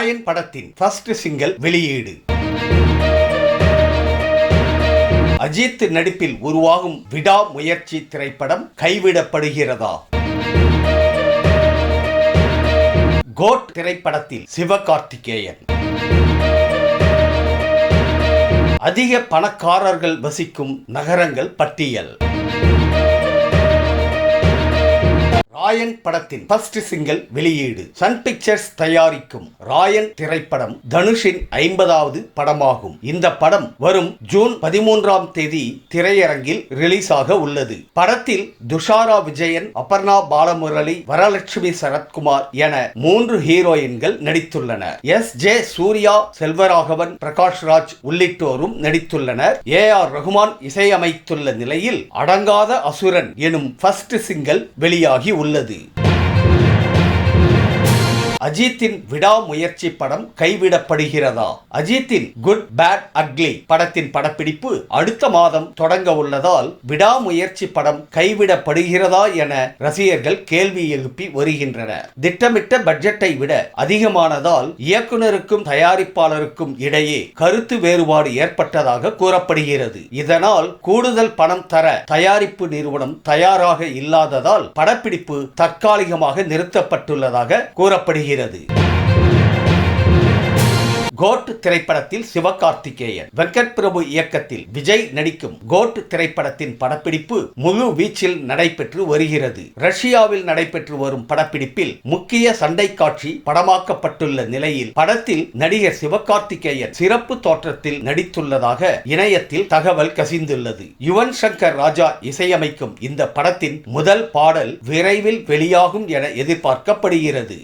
ராயன் படத்தின் first single வெளியீடு. அஜித் நடிப்பில் உருவாகும் விடா முயற்சி திரைப்படம் கைவிடப்படுகிறதா? கோட் திரைப்படத்தில் சிவகார்த்திகேயன். அதிக பணக்காரர்கள் வசிக்கும் நகரங்கள் பட்டியல். ராயன் படத்தின் ஃபர்ஸ்ட் சிங்கிள் வெளியீடு. சன் பிக்சர்ஸ் தயாரிக்கும் ராயன் திரைப்படம் தனுஷின் ஐம்பதாவது படமாகும். இந்த படம் வரும் ஜூன் பதிமூன்றாம் தேதி திரையரங்கில் ரிலீஸ் ஆக உள்ளது. படத்தில் துஷாரா விஜயன் அபர்ணா பாலமுரளி வரலட்சுமி சரத்குமார் என மூன்று ஹீரோயின்கள் நடித்துள்ளனர். எஸ் ஜே சூர்யா செல்வராகவன் பிரகாஷ் ராஜ் உள்ளிட்டோரும் நடித்துள்ளனர். ஏ ஆர் ரகுமான் இசையமைத்துள்ள நிலையில் அடங்காத அசுரன் எனும் ஃபர்ஸ்ட் சிங்கிள் வெளியாகி உள்ளது. உள்ளது அஜித்தின் விடாமுயற்சி படம் கைவிடப்படுகிறதா? அஜித்தின் குட் பேட் அக்லி படத்தின் படப்பிடிப்பு அடுத்த மாதம் தொடங்க உள்ளதால் விடாமுயற்சி படம் கைவிடப்படுகிறதா என ரசிகர்கள் கேள்வி எழுப்பி வருகின்றனர். திட்டமிட்ட பட்ஜெட்டை விட அதிகமானதால் இயக்குனருக்கும் தயாரிப்பாளருக்கும் இடையே கருத்து வேறுபாடு ஏற்பட்டதாக கூறப்படுகிறது. இதனால் கூடுதல் பணம் தர தயாரிப்பு நிறுவனம் தயாராக இல்லாததால் படப்பிடிப்பு தற்காலிகமாக நிறுத்தப்பட்டுள்ளதாக கூறப்படுகிறது. கோட் திரைப்படத்தில் சிவகார்த்திகேயன் வெங்கட் பிரபு இயக்கத்தில் விஜய் நடிக்கும் கோட் திரைப்படத்தின் படப்பிடிப்பு முழு வீச்சில் நடைபெற்று வருகிறது. ரஷ்யாவில் நடைபெற்று வரும் படப்பிடிப்பில் முக்கிய சண்டை காட்சி படமாக்கப்பட்டுள்ள நிலையில் படத்தில் நடிகர் சிவகார்த்திகேயன் சிறப்பு தோற்றத்தில் நடித்துள்ளதாக இணையத்தில் தகவல் கசிந்துள்ளது. யுவன் சங்கர் ராஜா இசையமைக்கும் இந்த படத்தின் முதல் பாடல் விரைவில் வெளியாகும் என எதிர்பார்க்கப்படுகிறது.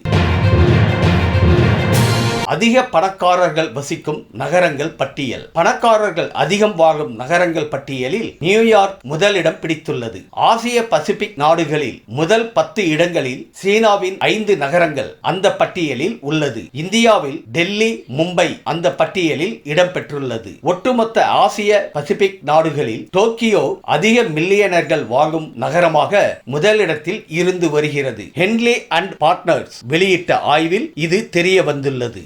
அதிக பணக்காரர்கள் வசிக்கும் நகரங்கள் பட்டியல். பணக்காரர்கள் அதிகம் வாழும் நகரங்கள் பட்டியலில் நியூயார்க் முதலிடம் பிடித்துள்ளது. ஆசிய பசிபிக் நாடுகளில் முதல் பத்து இடங்களில் சீனாவின் ஐந்து நகரங்கள் அந்த பட்டியலில் உள்ளது. இந்தியாவில் டெல்லி மும்பை அந்த பட்டியலில் இடம்பெற்றுள்ளது ஒட்டுமொத்த ஆசிய பசிபிக் நாடுகளில் டோக்கியோ அதிக மில்லியனர்கள் வாழும் நகரமாக முதலிடத்தில் இருந்து வருகிறது. ஹென்லி அண்ட் பார்ட்னர்ஸ் வெளியிட்ட ஆய்வில் இது தெரிய வந்துள்ளது